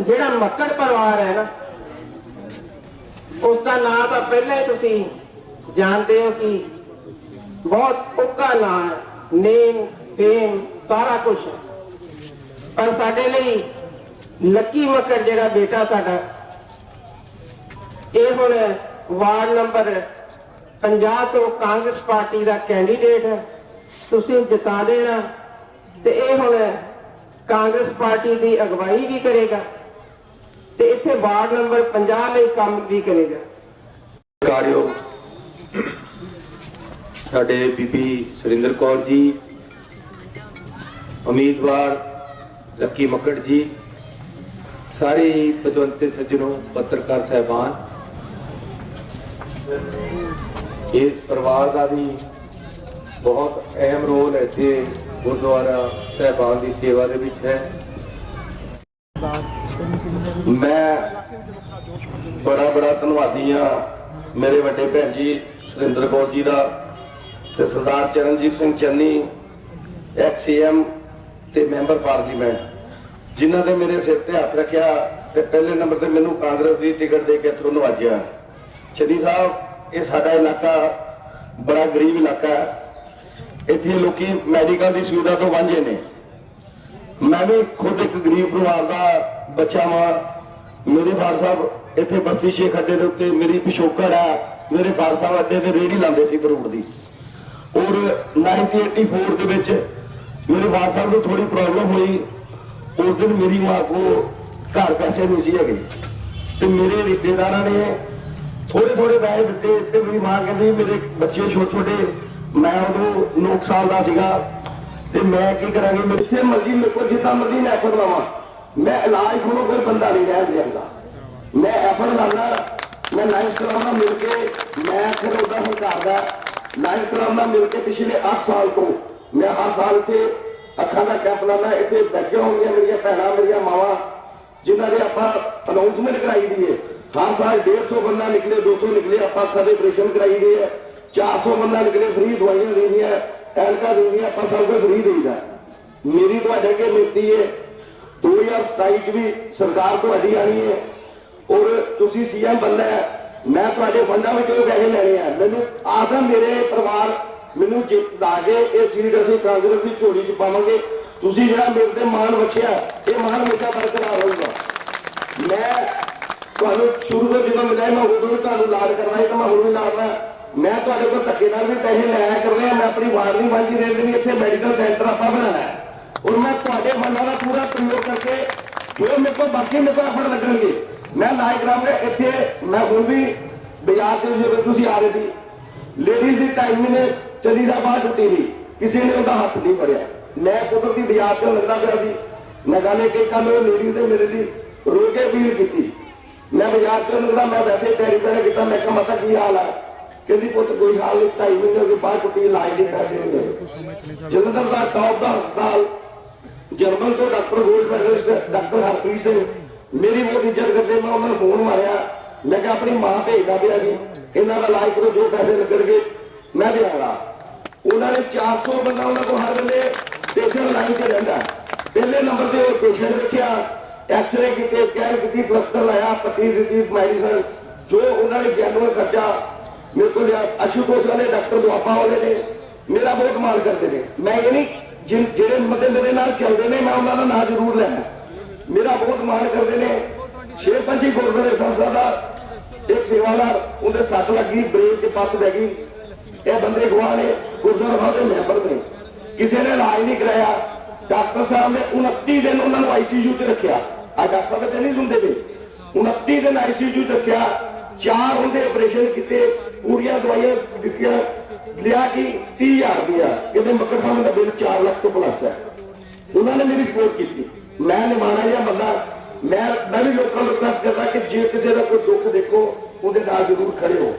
ਜਿਹੜਾ ਮੱਕੜ ਪਰਿਵਾਰ ਹੈ ਨਾ, ਉਸ ਨਾਂ ਪਹਿਲਾਂ ਸਾਰਾ ਕੁਝ ਪਰ ਸਾਡੇ ਲਈ ਲੱਕੀ ਮੱਕੜ ਜਿਹੜਾ ਬੇਟਾ ਸਾਡਾ, ਇਹ ਹੁਣ ਵਾਰਡ ਨੰਬਰ 50 ਤੋਂ ਕਾਂਗਰਸ ਪਾਰਟੀ ਦਾ ਕੈਂਡੀਡੇਟ ਹੈ। ਤੁਸੀਂ ਜਿਤਾ ਦੇਣਾ। ਤੇ ਇਹ ਹੁਣ ਕਾਂਗਰਸ ਪਾਰਟੀ ਦੀ ਅਗਵਾਈ ਵੀ ਕਰੇਗਾ ਤੇ ਇੱਥੇ ਵਾਰਡ ਨੰਬਰ 50 ਲਈ ਕੰਮ ਵੀ ਕਰੇਗਾ। ਕਾਰਿਓ ਸਾਡੇ ਬੀਬੀ ਸੁਰਿੰਦਰ ਕੌਰ ਜੀ, ਉਮੀਦਵਾਰ ਲੱਕੀ ਮੱਕੜ ਜੀ, ਸਾਰੇ ਪਤਵੰਤੇ ਸੱਜਣੋ ਪੱਤਰਕਾਰ ਸਹਿਬਾਨ। ਇਸ ਪਰਿਵਾਰ ਦਾ ਵੀ ਬਹੁਤ ਅਹਿਮ ਰੋਲ ਇੱਥੇ ਗੁਰਦੁਆਰਾ ਸਹਿਬਾਨ ਦੀ ਸੇਵਾ ਦੇ ਵਿੱਚ ਹੈ। ਮੈਂ ਬੜਾ ਬੜਾ ਧੰਨਵਾਦੀ ਆ ਮੇਰੇ ਵੱਡੇ ਭੈਣ ਜੀ ਸੁਰਿੰਦਰ ਕੌਰ ਜੀ ਦਾ ਤੇ ਸਰਦਾਰ ਚਰਨਜੀਤ ਸਿੰਘ ਚੰਨੀ ਐਕਸੀਐਮ ਤੇ ਮੈਂਬਰ ਪਾਰਲੀਮੈਂਟ, ਜਿਨ੍ਹਾਂ ਨੇ ਮੇਰੇ ਸਿਰ ਤੇ ਹੱਥ ਰੱਖਿਆ ਤੇ ਪਹਿਲੇ ਨੰਬਰ ਤੇ ਮੈਨੂੰ ਕਾਂਗਰਸ ਦੀ ਟਿਕਟ ਦੇ ਕੇ ਇੱਥੋਂ ਨਵਾਜਿਆ। ਚੰਨੀ ਸਾਹਿਬ, ਇਹ ਸਾਡਾ ਇਲਾਕਾ ਬੜਾ ਗਰੀਬ ਇਲਾਕਾ ਹੈ। ਇੱਥੇ ਲੋਕੀ ਮੈਡੀਕਲ ਦੀ ਸੁਵਿਧਾ ਤੋਂ ਵਾਂਝੇ ਨੇ। ਮੈਂ ਵੀ ਖੁਦ ਇੱਕ ਗਰੀਬ ਪਰਿਵਾਰ ਦਾ ਬੱਚਾ ਵਾਂ। ਮੇਰੇ ਫਾਦਰ ਸਾਹਿਬ ਇੱਥੇ ਬਸਤੀ ਸ਼ੇਖ ਅੱਡੇ ਦੇ ਉੱਤੇ ਮੇਰੀ ਪਿਛੋਕੜ ਆ। ਮੇਰੇ ਫਾਦਰ ਸਾਹਿਬ ਅੱਡੇ ਤੇ ਰੇੜੀ ਲਾਉਂਦੇ ਸੀ ਫਰੂਟ ਦੀ। ਔਰ 1984 ਦੇ ਵਿੱਚ ਮੇਰੇ ਫਾਦਰ ਸਾਹਿਬ ਨੂੰ ਥੋੜੀ ਪ੍ਰੋਬਲਮ ਹੋਈ। ਉਸ ਦਿਨ ਮੇਰੀ ਮਾਂ ਕੋ ਘਰ ਪੈਸੇ ਨਹੀਂ ਸੀ ਹੈਗੇ। ਤੇ ਮੇਰੇ ਰਿਸ਼ਤੇਦਾਰਾਂ ਨੇ ਥੋੜੇ ਥੋੜੇ ਪੈਸੇ ਦਿੱਤੇ ਤੇ ਮੇਰੀ ਮਾਂ ਕਹਿੰਦੀ, ਮੇਰੇ ਬੱਚੇ ਛੋਟੇ ਛੋਟੇ ਮੈਂ ਉਦੋਂ 9 ਸਾਲ ਦਾ ਸੀਗਾ। ਤੇ ਮੈਂ ਕੀ ਕਰਾਂਗੀ? ਮੈਂ ਮਰਜ਼ੀ ਮੇਰੇ ਕੋਲ ਜਿੱਦਾਂ ਮਰਜ਼ੀ ਮੈਂ ਐਫਰਟ ਲਵਾਂ। ਮੈਂ ਇਲਾਜ ਕੋਲੋਂ ਕੋਈ ਬੰਦਾ ਨਹੀਂ ਰਹਿਣ ਦਿਆਂਗਾ। ਮੈਂ ਐਫਰਟ ਲਾਣਾ ਮੈਂ ਲਾਈਫ ਕਰਾਉਣਾ ਮਿਲ ਕੇ, ਮੈਂ ਫਿਰ ਉਹਦਾ ਹੀ ਕਰਦਾ ਲਾਈਫ ਕਰਾਉਣਾ ਮਿਲ ਕੇ ਪਿਛਲੇ 8 ਸਾਲ ਤੋਂ। ਮੈਂ ਹਰ ਸਾਲ ਇੱਥੇ ਅੱਖਾਂ ਦਾ ਕੈਂਪ ਲਾਣਾ ਇੱਥੇ ਬੈਠੀਆਂ ਹੋਈਆਂ ਮੇਰੀਆਂ ਭੈਣਾਂ, ਮੇਰੀਆਂ ਮਾਵਾਂ, ਜਿਨ੍ਹਾਂ ਦੇ ਆਪਾਂ ਅਨਾਉਂਸਮੈਂਟ ਕਰਾਈ ਦੀ ਹੈ ਹਰ ਸਾਲ 150 ਬੰਦਾ ਨਿਕਲੇ 200 ਨਿਕਲੇ, ਆਪਾਂ ਅੱਖਾਂ ਦੇ ਆਪਰੇਸ਼ਨ ਕਰਾਈ ਦੇ ਹੈ 400 ਬੰਦਾ ਨਿਕਲੇ ਫ੍ਰੀ ਦਵਾਈਆਂ ਦੇਣੀਆਂ ਐਨਕਾਂ ਦੇਣੀਆਂ, ਆਪਾਂ ਸਭ ਕੁਝ ਫ੍ਰੀ ਦੇਈਦਾ। ਮੇਰੀ ਤੁਹਾਡੇ ਅੱਗੇ ਬੇਨਤੀ ਹੈ 2027 ਚ ਵੀ ਸਰਕਾਰ ਤੁਹਾਡੀ ਆਣੀ ਹੈ ਔਰ ਤੁਸੀਂ ਸੀਐਮ ਬੰਦਾ ਹੈ, ਮੈਂ ਤੁਹਾਡੇ ਫੰਡਾਂ ਵਿੱਚੋਂ ਪੈਸੇ ਲੈਣੇ ਆ। ਮੈਨੂੰ ਆਸ ਹੈ ਮੇਰੇ ਪਰਿਵਾਰ ਮੈਨੂੰ ਜਿੱਤਾ ਕੇ ਇਹ ਸੀਟ ਅਸੀਂ ਕਾਂਗਰਸ ਦੀ ਝੋਲੀ ਚ ਪਾਵਾਂਗੇ। ਤੁਸੀਂ ਜਿਹੜਾ ਮੇਰੇ ਤੇ ਮਾਣ ਵਛਿਆ ਇਹ ਮਾਣ ਹਮੇਸ਼ਾ ਬਰਕਰਾਰ ਰਹੂਗਾ। ਮੈਂ ਤੁਹਾਨੂੰ ਸ਼ੁਰੂ ਤੋਂ ਜਦੋਂ ਮਿਲਿਆ ਮੈਂ ਉਦੋਂ ਵੀ ਤੁਹਾਨੂੰ ਲਾਡ ਕਰਨਾ ਹੈ ਤਾਂ ਮੈਂ ਹੁਣ ਵੀ ਲਾਡਣਾ ਮੈਂ ਤੁਹਾਡੇ ਕੋਲ ਧੱਕੇ ਨਾਲ ਵੀ ਪੈਸੇ ਲਿਆ ਕਰਨੇ ਆ, ਮੈਂ ਆਪਣੀ ਵਾਰਡ ਵਾਂਝੀ ਰੇਂਜ ਵੀ ਇੱਥੇ ਮੈਡੀਕਲ ਸੈਂਟਰ ਆਪਾਂ ਬਣਾਉਣਾ ਹੈ। ਮੈਂ ਤੁਹਾਡੇ ਫੰਡਾਂ ਦਾ ਪੂਰਾ ਪ੍ਰਯੋਗ ਕਰਕੇ ਜੋ ਮੇਰੇ ਕੋਲ ਬਾਕੀ ਮੇਰੇ ਕੋਲ ਐਫਰਟ ਲੱਗਣਗੇ, ਮੈਂ ਲਾਇਕ ਕਰਾਂਗਾ ਇੱਥੇ ਮੈਂ ਹੁਣ ਵੀ ਬਾਜ਼ਾਰ 'ਚ ਜਦੋਂ ਤੁਸੀਂ ਆ ਰਹੇ ਸੀ ਲੇਡੀਜ਼ ਦੀ ਟਾਈਮ ਨੇ ਚੱਲੀ ਸਾਹਿਬ ਬਾਹਰ ਟੁੱਟੀ ਨਹੀਂ ਕਿਸੇ ਨੇ ਉਹਦਾ ਹੱਥ ਨਹੀਂ ਫੜਿਆ। ਮੈਂ ਕੁਦਰਤੀ ਬਾਜ਼ਾਰ 'ਚੋਂ ਲੱਗਦਾ ਪਿਆ ਸੀ, ਮੈਂ ਗੱਲ ਕੱਲ ਉਹ ਲੇਡੀ ਦੇ ਮੇਰੇ ਲਈ ਰੋ ਕੇ ਅਪੀਲ ਕੀਤੀ। ਮੈਂ ਬਾਜ਼ਾਰ 'ਚੋਂ ਲੱਗਦਾ ਮੈਂ ਵੈਸੇ ਪੈਰੀ ਪੈਣੇ ਕੀਤਾ, ਮੈਂ ਕਿਹਾ, ਮਾਤਾ, ਕੀ ਹਾਲ ਆ? ਕਹਿੰਦੀ ਪੁੱਤ ਕੋਈ ਹਾਲ ਨਹੀਂ, ਢਾਈ ਮਹੀਨੇ ਹੋ ਗਏ, ਬਾਹਰ ਇਲਾਜ ਦੇ ਪੈਸੇ ਨਹੀਂ ਮਿਲੇ ਜਲੰਧਰ ਦਾ ਟੌਪ ਦਾ ਹਸਪਤਾਲ, ਜਰਮਨ ਤੋਂ doctor gold medalist doctor Harpreet Singh. ਮੇਰੀ ਬਹੁਤ ਇੱਜ਼ਤ ਕਰਦੇ, ਮੈਂ ਉਹਨਾਂ ਨੂੰ ਫੋਨ ਮਾਰਿਆ। ਮੈਂ ਕਿਹਾ, ਆਪਣੀ ਮਾਂ ਭੇਜਦਾ ਪਿਆ ਜੀ, ਇਹਨਾਂ ਦਾ ਇਲਾਜ ਕਰੋ, ਜੋ ਪੈਸੇ ਲੱਗਣਗੇ, ਮੈਂ ਦਿਆਂਗਾ ਉਹਨਾਂ ਨੇ 400 ਬੰਦਾ ਉਹਨਾਂ ਕੋਲ ਹਰ ਵੇਲੇ ਪੇਸ਼ੈਂਟ ਲਾਈਨ 'ਚ ਰਹਿੰਦਾ। ਪਹਿਲੇ ਨੰਬਰ ਤੇ ਉਹ ਪੇਸ਼ੈਂਟ ਰੱਖਿਆ ਐਕਸ-ਰੇ ਕੀਤੇ ਕੈਨ ਕੀਤੀ, ਪਲਸਤਰ ਲਾਇਆ, ਪੱਟੀ ਦਿੱਤੀ ਮੈਡੀਸਨ ਜੋ ਉਹਨਾਂ ਨੇ ਜੈਨੂਅਲ ਖਰਚਾ ਮੇਰੇ ਕੋਲ ਅਸ਼ੂਤੋਸ਼ ਵਾਲੇ ਡਾਕਟਰ ਦੁਆਬਾ ਵਾਲੇ ਨੇ। ਮੇਰਾ ਬਹੁਤ ਮਾਣ ਕਰਦੇ ਨੇ। ਮੈਂ ਇਹ ਨਹੀਂ ਜਿਹੜੇ ਮਤੇ ਮੇਰੇ ਨਾਲ ਚੱਲਦੇ ਨੇ, ਮੈਂ ਉਹਨਾਂ ਦਾ ਨਾਂ ਜ਼ਰੂਰ ਲੈਣਾ ਮੇਰਾ ਬਹੁਤ ਮਾਣ ਕਰਦੇ ਨੇ। ਸ਼ੇਰਪਾਸ਼ੀ ਗੁਰਦੁਆਰੇ ਸੰਸਥਾ ਦਾ ਇੱਕ ਸੇਵਾਦਾਰ, ਉਹਦੇ ਸੱਟ ਲੱਗੀ ਬ੍ਰੇਕ 'ਚ ਪੱਸ ਬਹਿ ਗਈ। ਇਹ ਬੰਦੇ ਗਵਾਹ ਨੇ, ਗੁਰਦੁਆਰਾ ਸਾਹਿਬ ਦੇ ਮੈਂਬਰ ਨੇ। ਕਿਸੇ ਨੇ ਇਲਾਜ ਨਹੀਂ ਕਰਾਇਆ। ਡਾਕਟਰ ਸਾਹਿਬ ਨੇ 29 ਦਿਨ ਉਹਨਾਂ ਨੂੰ ਆਈਸੀਯੂ 'ਚ ਰੱਖਿਆ। ਆ ਡਾਕਟਰ ਸਾਹਿਬ ਤੇ ਨਹੀਂ ਸੁਣਦੇ ਪਏ। 29 ਦਿਨ ਆਈਸੀਯੂ 'ਚ ਰੱਖਿਆ। ਚਾਰ ਉਹਦੇ ਆਪਰੇਸ਼ਨ ਕੀਤੇ। ਪੂਰੀਆਂ ਦਵਾਈਆਂ ਦਿੱਤੀਆਂ, ਲਿਆ ਕਿ 30000 ਰੁਪਇਆ ਕਿਤੇ ਮੱਕੜ ਸਾਹਿਬ ਦਾ ਬਿੱਲ 4 ਲੱਖ ਤੋਂ ਪਲੱਸ ਹੈ। ਉਹਨਾਂ ਨੇ ਮੇਰੀ ਸਪੋਰਟ ਕੀਤੀ। ਮੈਂ ਨਿਮਾਣਾ ਜਿਹਾ ਬੰਦਾ, ਮੈਂ ਮੈਂ ਵੀ ਲੋਕਾਂ ਨੂੰ ਰਿਕਵੈਸਟ ਕਰਦਾ ਕਿ ਜੇ ਕਿਸੇ ਦਾ ਕੋਈ ਦੁੱਖ ਦੇਖੋ, ਉਹਦੇ ਨਾਲ ਜ਼ਰੂਰ ਖੜੇ ਹੋ।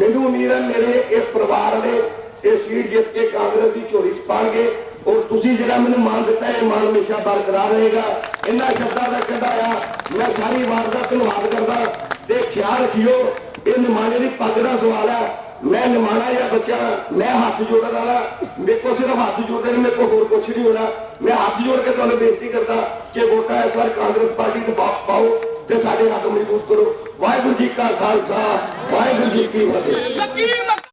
ਮੈਨੂੰ ਉਮੀਦ ਹੈ ਮੇਰੇ ਇਸ ਪਰਿਵਾਰ ਨੇ ਇਹ ਸੀਟ ਜਿੱਤ ਕੇ ਕਾਂਗਰਸ ਦੀ ਝੋਲੀ ਚ ਪਾਣਗੇ। ਔਰ ਤੁਸੀਂ ਜਿਹੜਾ ਮੈਨੂੰ ਮਾਣ ਦਿੱਤਾ, ਇਹ ਮਾਣ ਹਮੇਸ਼ਾ ਬਰਕਰਾਰ ਰਹੇਗਾ। ਇਹਨਾਂ ਸ਼ਬਦਾਂ ਦਾ ਕਹਿੰਦਾ ਆ ਮੈਂ ਸਾਰੀ ਵਾਰ ਦਾ ਧੰਨਵਾਦ ਕਰਦਾ। ਤੇ ਖਿਆਲ ਰੱਖਿਓ ਇਹ ਨਿਮਾਣੇ ਦੀ ਪੱਗ ਦਾ ਸਵਾਲ ਹੈ। ਮੈਂ ਨਿਮਾਣਾ ਜਾਂ ਬੱਚਾ, ਮੈਂ ਹੱਥ ਜੋੜਨ ਵਾਲਾ। ਮੇਰੇ ਕੋਲ ਸਿਰਫ ਹੱਥ ਜੋੜਦੇ ਨੇ, ਮੇਰੇ ਕੋਲ ਹੋਰ ਕੁਝ ਨਹੀਂ ਹੋਣਾ। ਮੈਂ ਹੱਥ ਜੋੜ ਕੇ ਤੁਹਾਨੂੰ ਬੇਨਤੀ ਕਰਦਾ ਕਿ ਵੋਟਾਂ ਇਸ ਵਾਰ ਕਾਂਗਰਸ ਪਾਰਟੀ ਨੂੰ ਪਾ- ਪਾਓ ਤੇ ਸਾਡੇ ਹੱਥ ਮਜ਼ਬੂਤ ਕਰੋ। ਵਾਹਿਗੁਰੂ ਜੀ ਕਾ ਖਾਲਸਾ, ਵਾਹਿਗੁਰੂ ਜੀ ਕੀ ਫਤਿਹ।